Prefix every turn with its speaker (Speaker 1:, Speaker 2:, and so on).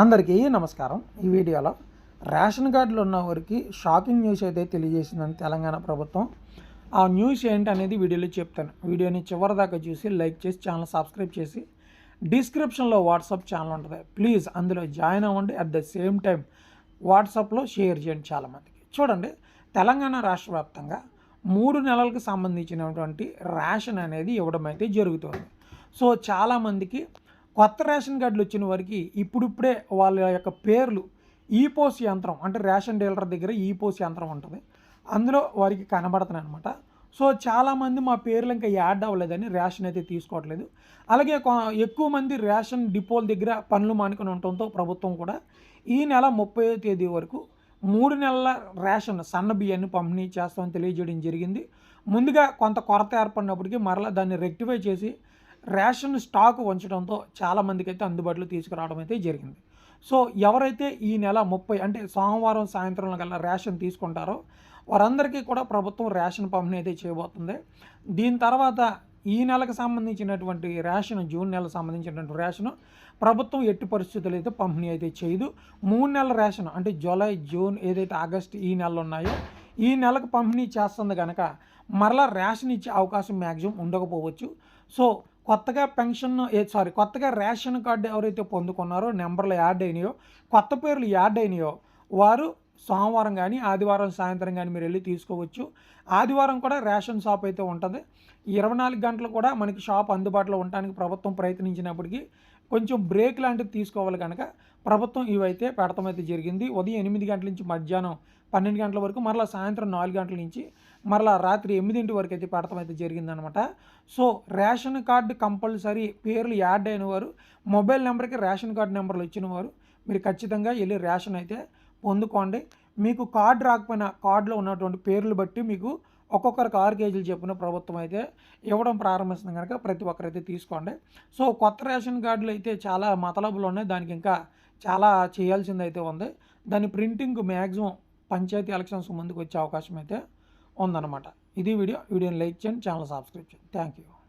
Speaker 1: అందరికీ నమస్కారం. ఈ వీడియోలో రేషన్ కార్డులు ఉన్న వారికి షాకింగ్ న్యూస్ అయితే తెలియజేసిందని తెలంగాణ ప్రభుత్వం. ఆ న్యూస్ ఏంటి అనేది వీడియోలో చెప్తాను. వీడియోని చివరి దాకా చూసి లైక్ చేసి ఛానల్ సబ్స్క్రైబ్ చేసి డిస్క్రిప్షన్లో వాట్సాప్ ఛానల్ ఉంటుంది. ప్లీజ్ అందులో జాయిన్ అవ్వండి. అట్ ద సేమ్ టైం వాట్సాప్లో షేర్ చేయండి చాలామందికి. చూడండి తెలంగాణ రాష్ట్ర వ్యాప్తంగా మూడు నెలలకు సంబంధించినటువంటి రేషన్ అనేది ఇవ్వడం అయితే జరుగుతుంది. సో చాలామందికి కొత్త రేషన్ కార్డులు వచ్చిన వారికి ఇప్పుడిప్పుడే వాళ్ళ యొక్క పేర్లు ఈపోస్ యంత్రం అంటే రేషన్ డీలర్ దగ్గర ఈపోస్ యంత్రం ఉంటుంది. అందులో వారికి కనబడుతున్నాయి అనమాట సో చాలామంది మా పేర్లు ఇంకా యాడ్ అవ్వలేదని రేషన్ అయితే తీసుకోవట్లేదు. అలాగే కొ- ఎక్కువ మంది రేషన్ డిపోల దగ్గర పనులు మానుకొని ఉండటంతో ప్రభుత్వం కూడా ఈ నెల ముప్పై తేదీ వరకు మూడు నెలల రేషన్ సన్న బియ్యాన్ని పంపిణీ చేస్తామని తెలియజేయడం జరిగింది. ముందుగా కొంత కొరత ఏర్పడినప్పటికీ మరలా దాన్ని రెక్టిఫై చేసి రేషన్ స్టాక్ ఉంచడంతో చాలామందికి అయితే అందుబాటులో తీసుకురావడం అయితే జరిగింది. సో ఎవరైతే ఈ నెల ముప్పై అంటే సోమవారం సాయంత్రం కల్లా రేషన్ తీసుకుంటారో వారందరికీ కూడా ప్రభుత్వం రేషన్ పంపిణీ అయితే చేయబోతుంది. దీని తర్వాత ఈ నెలకు సంబంధించినటువంటి రేషన్ జూన్ నెలకు సంబంధించినటువంటి రేషన్ ప్రభుత్వం ఎట్టి పరిస్థితులు అయితే పంపిణీ అయితే చేయదు. మూడు నెలల రేషన్ అంటే జూలై జూన్ ఏదైతే ఆగస్ట్ ఈ నెలలు ఉన్నాయో ఈ నెలకు పంపిణీ చేస్తుంది కనుక మరలా రేషన్ ఇచ్చే అవకాశం మ్యాక్సిమం ఉండకపోవచ్చు. సో కొత్తగా పెన్షన్ సారీ కొత్తగా రేషన్ కార్డు ఎవరైతే పొందుకున్నారో నెంబర్లు యాడ్ అయినాయో కొత్త పేర్లు యాడ్ అయినాయో వారు సోమవారం కానీ ఆదివారం సాయంత్రం కానీ మీరు వెళ్ళి తీసుకోవచ్చు. ఆదివారం కూడా రేషన్ షాప్ అయితే ఉంటుంది. ఇరవై నాలుగు గంటలు కూడా మనకి షాప్ అందుబాటులో ఉండడానికి ప్రభుత్వం ప్రయత్నించినప్పటికీ కొంచెం బ్రేక్ లాంటిది తీసుకోవాలి కనుక ప్రభుత్వం ఇవైతే పెడతాం అయితే జరిగింది. ఉదయం ఎనిమిది గంటల నుంచి మధ్యాహ్నం పన్నెండు గంటల వరకు మరలా సాయంత్రం నాలుగు గంటల నుంచి మరలా రాత్రి ఎనిమిదింటి వరకు అయితే పెడతాం అయితే జరిగిందనమాట. సో రేషన్ కార్డు కంపల్సరీ పేర్లు యాడ్ అయిన వారు మొబైల్ నెంబర్కి రేషన్ కార్డు నెంబర్లు ఇచ్చిన వారు మీరు ఖచ్చితంగా వెళ్ళి రేషన్ అయితే పొందుకోండి. మీకు కార్డు రాకపోయినా కార్డులో ఉన్నటువంటి పేర్లు బట్టి మీకు ఒక్కొక్కరికి ఆరు కేజీలు చెప్పిన ప్రభుత్వం అయితే ఇవ్వడం ప్రారంభిస్తుంది కనుక ప్రతి ఒక్కరైతే తీసుకోండి. సో కొత్త రేషన్ కార్డులు అయితే చాలా మతలబులు ఉన్నాయి. దానికి ఇంకా చాలా చేయాల్సింది అయితే ఉంది. దాని ప్రింటింగ్ మ్యాక్సిమం పంచాయతీ ఎలక్షన్స్ ముందుకు వచ్చే అవకాశం అయితే ఉందన్నమాట. ఇది వీడియో. వీడియోని లైక్ చేయండి ఛానల్ సబ్స్క్రైబ్ చేయండి. Thank you.